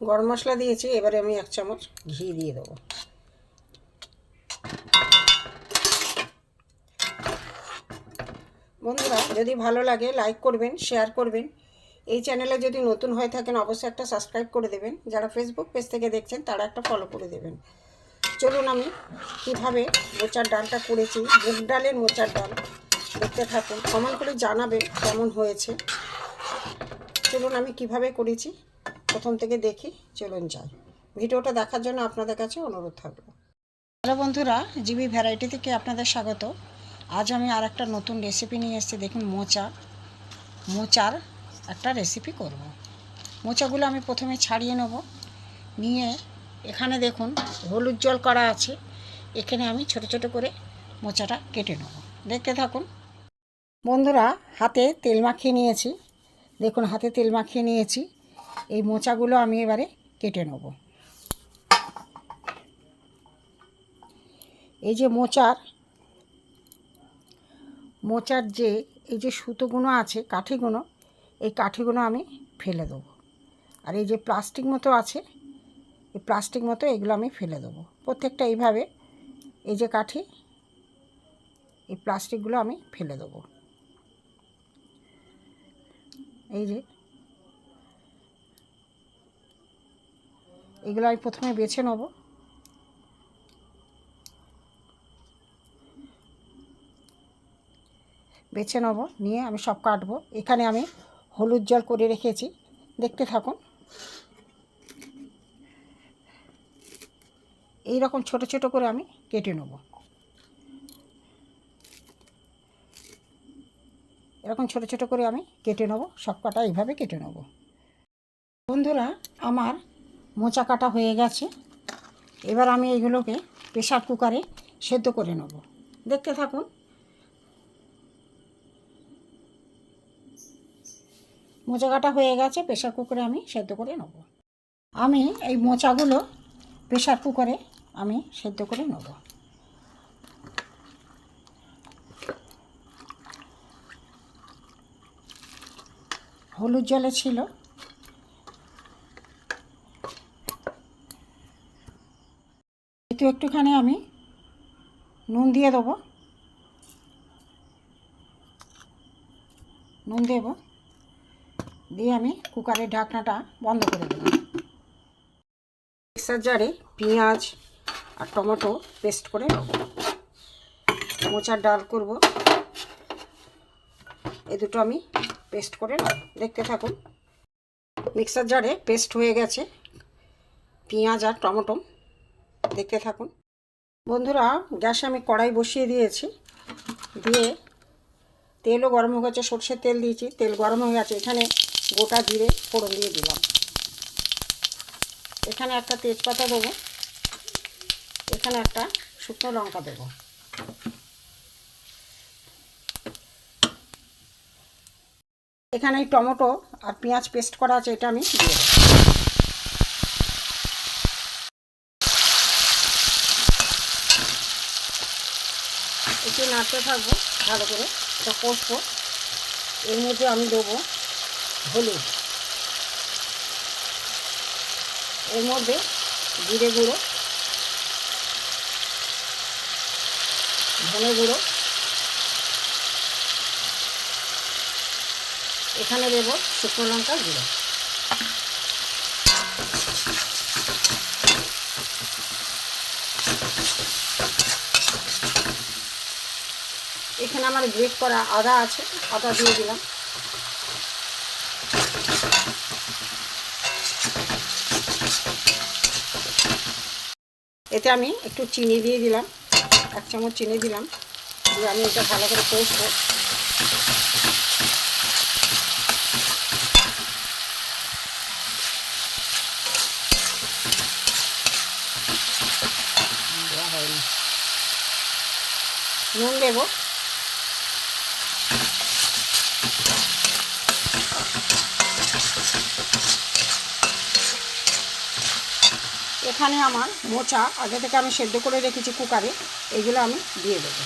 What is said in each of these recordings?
গরম মশলা দিয়েছি, এবারে আমি এক চামচ ঘি দিয়ে দেবো। বন্ধুরা, যদি ভালো লাগে লাইক করবেন শেয়ার করবেন। এই চ্যানেলে যদি নতুন হয়ে থাকেন, অবশ্যই একটা সাবস্ক্রাইব করে দেবেন। যারা ফেসবুক পেজ থেকে দেখছেন, তারা একটা ফলো করে দেবেন। চলুন আমি কীভাবে মোচার ডালটা করেছি, মুগ ডালের মোচার ডাল দেখতে থাকুন। কমেন্ট করে জানাবেন কেমন হয়েছে। চলুন আমি কীভাবে করেছি প্রথম থেকে দেখি, চলুন যাই। ভিডিওটা দেখার জন্য আপনাদের কাছে অনুরোধ থাকল। হ্যালো বন্ধুরা, জিবি ভ্যারাইটি থেকে আপনাদের স্বাগত। আজ আমি আর একটা নতুন রেসিপি নিয়ে এসেছি, দেখুন মোচা। মোচার একটা রেসিপি করব। মোচাগুলো আমি প্রথমে ছাড়িয়ে নেব। নিয়ে এখানে দেখুন, হলুদ জল করা আছে। এখানে আমি ছোট ছোট করে মোচাটা কেটে নেব। দেখতে থাকুন। বন্ধুরা, হাতে তেল মাখিয়ে নিয়েছি। দেখুন, হাতে তেল মাখিয়ে নিয়েছি। এই মোচাগুলো আমি এবারে কেটে নেব। এই যে মোচার মোচার যে, এই যে সুতোগুলো আছে কাঠিগুলো এই কাঠিগুলো আমি ফেলে দেবো। আর এই যে প্লাস্টিক মতো আছে, এই প্লাস্টিক মতো এগুলো আমি ফেলে দেবো। প্রত্যেকটা এইভাবে এই যে কাঠি, এই প্লাস্টিকগুলো আমি ফেলে দেবো। এই যে এগুলো আমি প্রথমে বেছে নেব। বেছে নেব, নিয়ে আমি সব কাটবো। এখানে আমি হলুদ জল করে রেখেছি। দেখতে থাকুন। এই রকম ছোট ছোট করে আমি কেটে নেব। এরকম ছোট ছোট করে আমি কেটে নেব। সব কাটা এইভাবে কেটে নেব। বন্ধুরা, আমার মোচা কাটা হয়ে গেছে। এবার আমি এইগুলোকে প্রেশার কুকারে সেদ্ধ করে নেব। দেখতে থাকুন। মোচা কাটা হয়ে গেছে প্রেশার কুকারে আমি সেদ্ধ করে নেব। আমি এই মোচাগুলো প্রেশার কুকারে আমি সেদ্ধ করে নেব। হলুদ জলে ছিল। একটুখানি আমি নুন দিয়ে দেবো। নুন দেবো। দিয়ে আমি কুকারের ঢাকনাটা বন্ধ করে দেবো। মিক্সার জারে পেঁয়াজ আর টমেটো পেস্ট করে নেব। মোচার ডাল করব। এ দুটো আমি পেস্ট করে নেব। দেখতে থাকুন। মিক্সার জারে পেস্ট হয়ে গেছে। পেঁয়াজ আর টমেটো দেখতে থাকুন। বন্ধুরা, গ্যাসে আমি কড়াই বসিয়ে দিয়েছি। দিয়ে তেলও গরম হয়ে গেছে, সর্ষের তেল দিয়েছি। তেল গরম হয়ে গেছে, এখানে গোটা জিরে ফোড়ন দিয়ে দিলাম। এখানে একটা তেজপাতা দেবো। এখানে একটা শুকনো লঙ্কা দেবো। এখানে টমেটো আর পেঁয়াজ পেস্ট করা আছে, এটা আমি দিয়ে দেবো একটু নাড়তে থাকব, ভালো করে। এটা কষবো। এর মধ্যে আমি দেবো হলুদ। এর মধ্যে জিরে গুঁড়ো, ধনে গুঁড়ো। এখানে দেবো শুকনো লঙ্কা গুঁড়ো। এখানে আমার গ্রেট করা আদা আছে, আদা দিয়ে দিলাম। এতে আমি একটু চিনি দিয়ে দিলাম, এক চামচ চিনি দিলাম। দিয়ে আমি এটা ভালো করে কষবো। নুন দেবো। এখানে আমার মোচা, আগে থেকে আমি সেদ্ধ করে রেখেছি কুকারে, এগুলো আমি দিয়ে দেবো।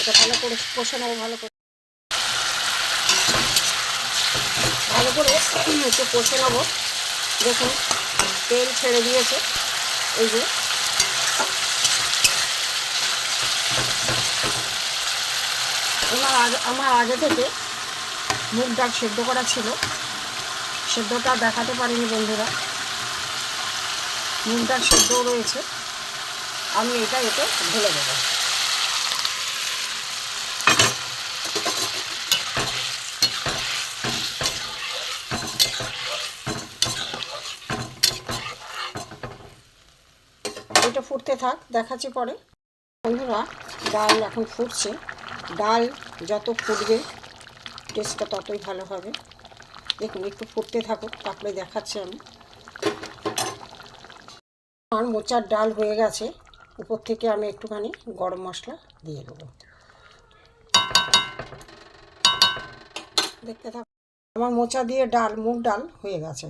এটা ভালো করে কষে নেব, ভালো করে। ভালো করে একটু কষে নেব। দেখুন, তেল ছেড়ে দিয়েছে। এই যে আমার আগে থেকে মুগ ডাল সেদ্ধ করা ছিল। সেদ্ধটা দেখাতে পারিনি বন্ধুরা। মুগ ডাল সেদ্ধও রয়েছে। আমি এটা এতে ঢেলে দেবো। এটা ফুটতে থাক, দেখাচ্ছি পরে। বন্ধুরা, ডাল এখন ফুটছে। ডাল যত ফুটবে টেস্টটা ততই ভালো হবে। দেখুন, একটু ফুটতে থাকুক, তারপরে দেখাচ্ছি আমি। আমার মোচার ডাল হয়ে গেছে। উপর থেকে আমি একটুখানি গরম মশলা দিয়ে দেবো। দেখতে থাক আমার মোচা দিয়ে ডাল, মুগ ডাল হয়ে গেছে।